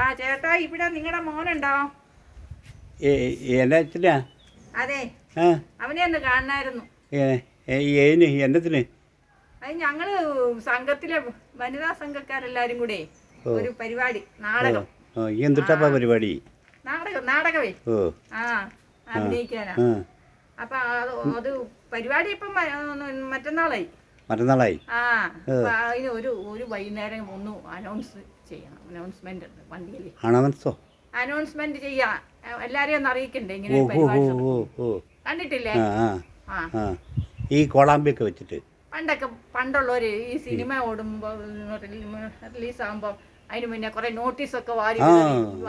ആ ചേട്ടാ ഇവിടെ നിങ്ങളുടെ മോനുണ്ടോ? അച്ഛനാ? അതെ. അവനെ ഒന്ന് കാണണമായിരുന്നു എന്നത്തിന് അത് ഞങ്ങൾ സംഘത്തിലെ വനിതാ സംഘക്കാരെല്ലാരും കൂടെ ഒരു പരിപാടി നാടകം. ഓ പരിപാടി? നാടകം നാടകമേ? ആ അഭിനയിക്കാനാ. അപ്പൊ അത് പരിപാടി ഇപ്പം മറ്റന്നാളായി. മറ്റന്നാളായി. ഒരു ഒരു വൈകുന്നേരം ഒന്ന് അനൗൺസ് അനൗൺസ്മെന്റ് ഉണ്ട് വണ്ടിയിൽ. അനൗൺസോ അനൗൺസ്മെന്റ് ചെയ്യാ. എല്ലാരെയും ഒന്ന് അറിയിക്കണ്ടേ ഇങ്ങനെ കണ്ടിട്ടില്ലേ? ഈ കോളാമ്പിയൊക്കെ വെച്ചിട്ട്. പണ്ടൊക്കെ പണ്ടുള്ളവര് ഈ സിനിമ ഓടുമ്പോ റിലീസ് ആകുമ്പോ അതിന് മുന്നേ കുറെ നോട്ടീസൊക്കെ വാരി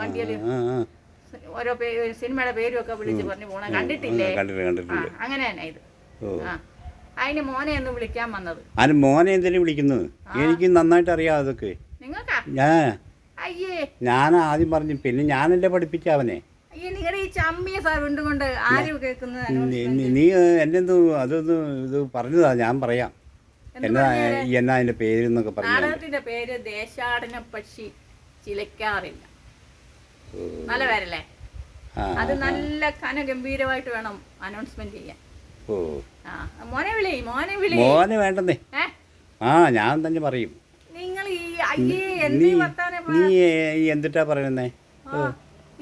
വണ്ടിയിൽ. ഓരോ സിനിമയുടെ പേരും ഒക്കെ വിളിച്ച് പറഞ്ഞു പോണ. കണ്ടിട്ടില്ലേ? അങ്ങനെ തന്നെ ഇത്. ആ. അതിന് മോനെ ഒന്ന് വിളിക്കാൻ വന്നത്. അതിന് മോനെ എന്തിനു വിളിക്കുന്നത്? എനിക്ക് നന്നായിട്ട് അറിയാം അതൊക്കെ. ഞാൻ ഞാൻ ആദ്യം പറഞ്ഞു പിന്നെ ഞാനല്ലേ പഠിപ്പിച്ച അവനെ? നീ- എന്നെന്ത് അതൊന്ന് ഇത് പറഞ്ഞതാ ഞാൻ പറയാം. എന്നാ എന്നാ അതിന്റെ പേരെന്നൊക്കെ പറഞ്ഞു നാടകത്തിന്റെ പേര് ദേശാടന പക്ഷി ചിലക്കാറില്ല. നല്ല പേരല്ലേ? ആ. അത് നല്ല ഘനഗംഭീരമായിട്ട് വേണം അനൗൺസ്മെന്റ് ചെയ്യാൻ. മോനെ വിളി മോനെ വിളി. മോനെ വേണ്ടെന്നേ. ആ ഞാൻ തന്നെ പറയും. നിങ്ങൾ ഈ നീ എന്തിട്ടാ പറയുന്നേ?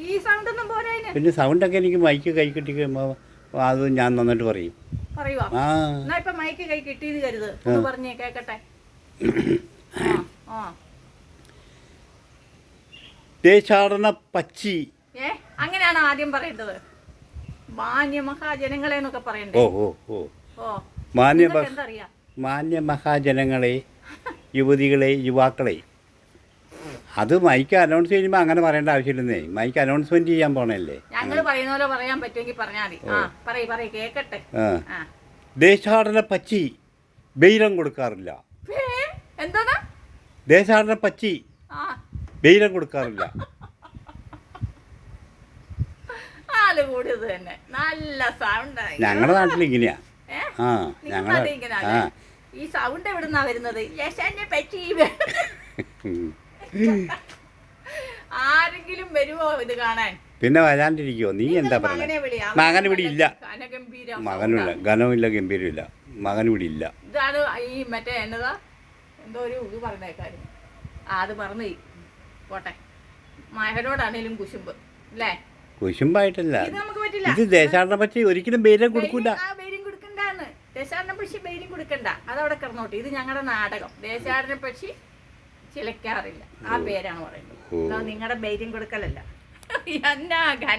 ഈ സൗണ്ട് ഒന്നും പോരാ പിന്നെ സൗണ്ടൊക്കെ എനിക്ക് മൈക്ക് കൈ കിട്ടി അത് ഞാൻ നന്നായിട്ട് പറയും. പറയുവാ? ആ. എന്നാ ഇപ്പൊ മൈക്ക് കൈ കരുത്. പറഞ്ഞേ കേക്കട്ടെ. ദേശാടന പച്ചി. ഏ അങ്ങനെയാണോ ആദ്യം പറയേണ്ടത്? മാന്യ മഹാജനങ്ങളെ എന്നൊക്കെ പറയണ്ടേ? ഓ ഓ ഓ. ഓ മാന്യ എന്തറിയാം? മഹാജനങ്ങളെ യുവതികളെ യുവാക്കളെ. അത് മൈക്ക് അനൗൺസ് ചെയ്യുമ്പോൾ അങ്ങനെ പറയേണ്ട ആവശ്യമില്ലെന്നേ. മൈക്ക് അനൗൺസ്മെന്റ് ചെയ്യാൻ പോണല്ലേ? ഞങ്ങൾ പറയുന്ന പോലെ പറയാൻ പറ്റുമെങ്കിൽ പറഞ്ഞാൽ മതി. ആ പറയ് പറയ് കേക്കട്ടെ. ദേശാടന പച്ചി ബെയിലം കൊടുക്കാറില്ല. എന്താണ് ദേശാടന പച്ചി ബെയിലം കൊടുക്കാറില്ല. ആൾ കൂടിയത് തന്നെ. നല്ല സൗണ്ടായി ഞങ്ങളുടെ നാട്ടിൽ ഇങ്ങനെയാ. ആ ഞങ്ങളുടെ ആ. ഈ സൗണ്ട് എവിടുന്നാ വരുന്നത്? യശാന്റെ പറ്റി. ആരെങ്കിലും വരുമോ ഇത് കാണാൻ? പിന്നെ വരാണ്ടിരിക്കുവോ? നീ എന്താ പറയുക മകൻ ഇവിടെ ഇല്ല മകനില്ല ഘനമില്ല ഗംഭീരമില്ല മകൻ ഇവിടെ ഇല്ല ഇതാണ് ഈ മറ്റേ എന്നതാ? എന്തോ ഒരു ഇത് പറഞ്ഞേക്കാരും ആ അത് പറഞ്ഞു. പോട്ടെ. മകനോടാണേലും കുശുമ്പ്. അല്ലേ? കുശുമ്പായിട്ടല്ല. ഇത് ദേശാടന പക്ഷി ഒരിക്കലും ബെയിലം കൊടുക്കൂല. ദേശാടന പക്ഷി ബെയിലിംഗ് കൊടുക്കണ്ട. അതവിടെ കിടന്നോട്ടെ. ഇത് ഞങ്ങളുടെ നാടകം. ദേശാടന പക്ഷി ചിലക്കാറില്ല. ആ പേരാണ് പറയുന്നത്. നിങ്ങളുടെ ബെയിലിംഗ് കൊടുക്കലല്ല. എന്നാ ഘന